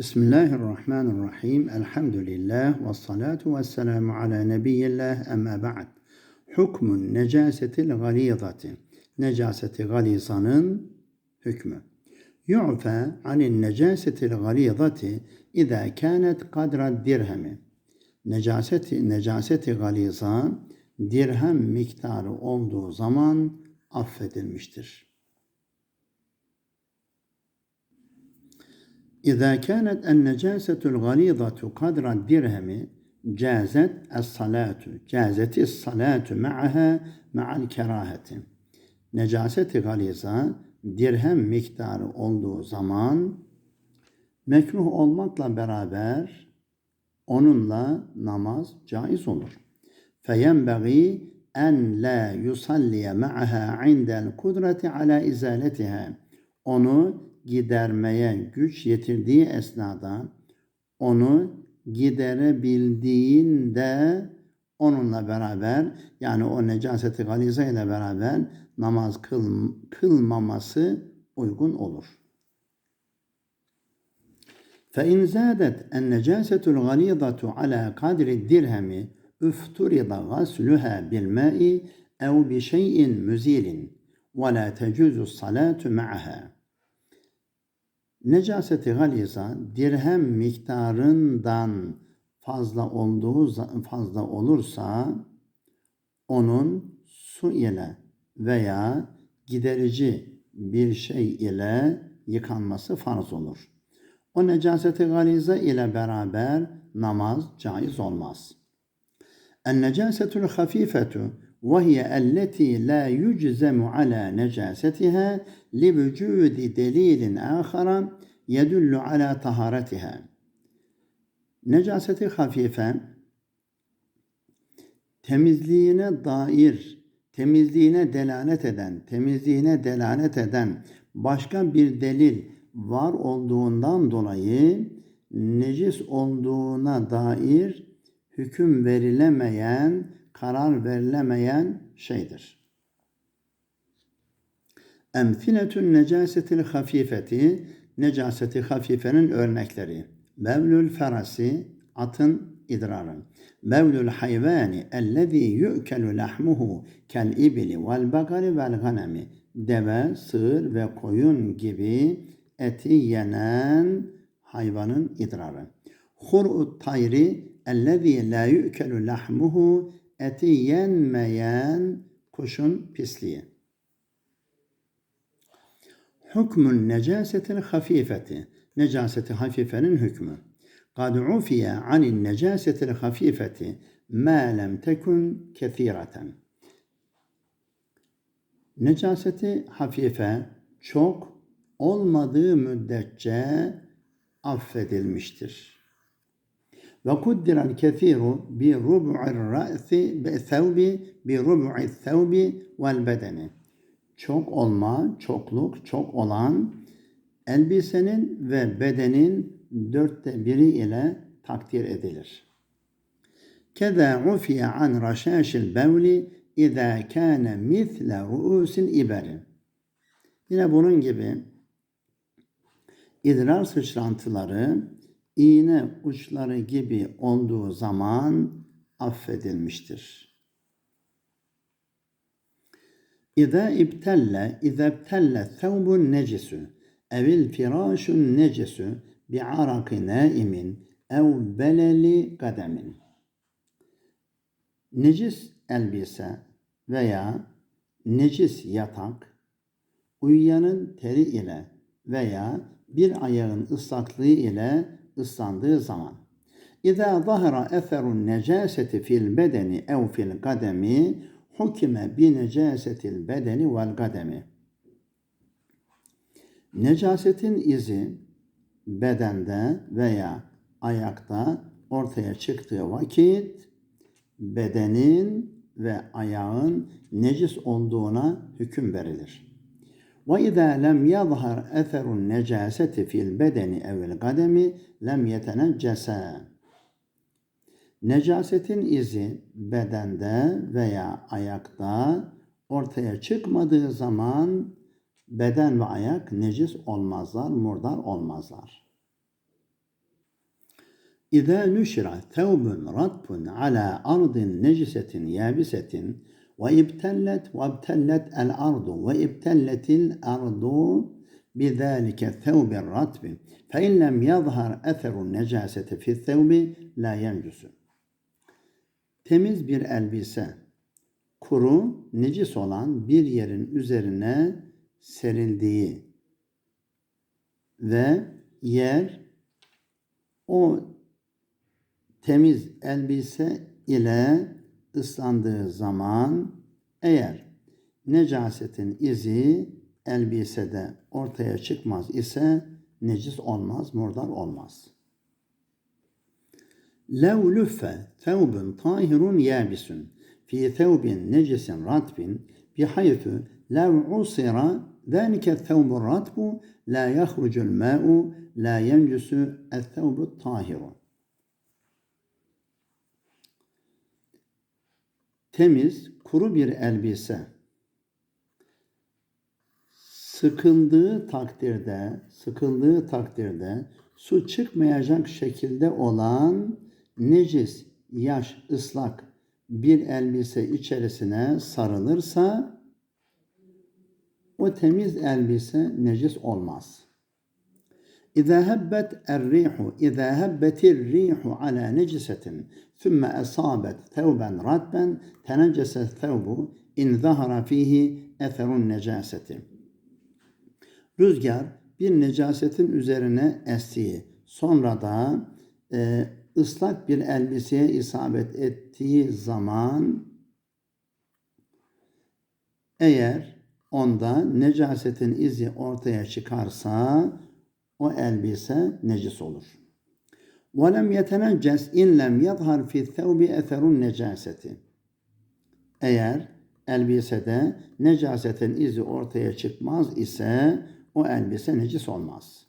Bismillahirrahmanirrahim. Elhamdülillah ve salatu ve selamu ala nebiyyillah emma ba'd. Hukmun necasetil galizati. Necaseti galizanın hükmü. Yu'fa anin necasetil galizati idâ kânet kadra dirhemi. Necaseti, necaseti galiza dirhem miktarı olduğu zaman affedilmiştir. إذا كانت النجاسة الغليظة قدر الدرهم جازت الصلاة جازت الصلاة معها مع الكراهة Necaseti galiza dirhem miktarı olduğu zaman mekruh olmakla beraber onunla namaz caiz olur. Feyenbeği en la yusalliye ma'aha indel kudreti ala izaletiha. Onu gidermeye güç yetirdiği esnada onu giderebildiğinde onunla beraber yani o necaseti galize ile beraber namaz kıl, kılmaması uygun olur. فإن زادت النجاسة الغليظة على قدر الدرهم افترض غسلها بالماء أو بشيء مزيل ولا تجوز الصلاة معها Necaseti galiza dirhem miktarından fazla olduğu fazla olursa onun su ile veya giderici bir şey ile yıkanması farz olur. O necaseti galiza ile beraber namaz caiz olmaz. En necasetul hafifetu وهي التي لا يجزم على نجاستها لوجود دليل آخر يدل على طهارتها Necaseti hafife temizliğine dair, temizliğine delalet eden, temizliğine delalet eden başka bir delil var olduğundan dolayı necis olduğuna dair hüküm verilemeyen karar verilemeyen şeydir. Emfiletün necasetil hafifeti, necaseti hafifenin örnekleri. Bevlül ferasi, atın idrarı. Bevlül hayvani, ellezî yu'kelu lahmuhu kel ibili vel bagari vel ganemi. Deve, sığır ve koyun gibi eti yenen hayvanın idrarı. Hur'ut tayri, ellezî la yu'kelu lahmuhu eti yenmeyen kuşun pisliği. Hükmün necasetil hafifeti. Necaseti hafifenin hükmü. Kad ufiye anin necasetil hafifeti ma lem tekun kethireten. Necaseti hafife çok olmadığı müddetçe affedilmiştir. Ra'si bi thawbi bi rub'i thawbi vel bedeni. Çok olma, çokluk, çok olan elbisenin ve bedenin dörtte biri ile takdir edilir. Keza ufiye an raşaşil bevli izâ kâne misle ru'usil iberi. Yine bunun gibi idrar sıçrantıları iğne uçları gibi olduğu zaman affedilmiştir. İza ibtelle, iza ibtelle thawbun necisu evil firâşun necisu bi'araki naimin ev beleli kademin. Necis elbise veya necis yatak uyuyanın teri ile veya bir ayağın ıslaklığı ile ıslandığı zaman. İza zahara eserun necaseti fil bedeni ev fil kademi hukime bi necasetil bedeni vel kademi. Necasetin izi bedende veya ayakta ortaya çıktığı vakit bedenin ve ayağın necis olduğuna hüküm verilir. وإذا لم يظهر أثر النجاسة في البدن أو القدم لم يتنجسا. Necasetin izi bedende veya ayakta ortaya çıkmadığı zaman beden ve ayak necis olmazlar, murdar olmazlar. إذا نشر ثوب رطب على أرض نجسة يابسة وابتلت وابتلت الأرض وابتلت الأرض بذلك الثوب الرطب فإن لم يظهر أثر النجاسة في الثوب لا ينجس Temiz bir elbise, kuru, necis olan bir yerin üzerine serildiği ve yer o temiz elbise ile ıslandığı zaman eğer necasetin izi elbisede ortaya çıkmaz ise necis olmaz, murdar olmaz. لو لف ثوب طاهر يابس في ثوب نجس رطب بحيث لو عصر ذلك الثوب الرطب لا يخرج الماء لا ينجس الثوب الطاهر temiz, kuru bir elbise sıkıldığı takdirde, sıkıldığı takdirde su çıkmayacak şekilde olan necis, yaş, ıslak bir elbise içerisine sarılırsa o temiz elbise necis olmaz. إذا هبت الريح إذا هبت الريح على نجسة ثم أصابت ثوبا رطبا تنجس الثوب إن ظهر فيه أثر النجاسة. Rüzgar bir necasetin üzerine estiği, sonra da e, ıslak bir elbiseye isabet ettiği zaman eğer onda necasetin izi ortaya çıkarsa o elbise necis olur. وَلَمْ يَتَنَجَّسْ اِنْ لَمْ يَظْهَرْ فِي الثَّوْبِ اَثَرُ النَّجَاسَةِ Eğer elbisede necasetin izi ortaya çıkmaz ise o elbise necis olmaz.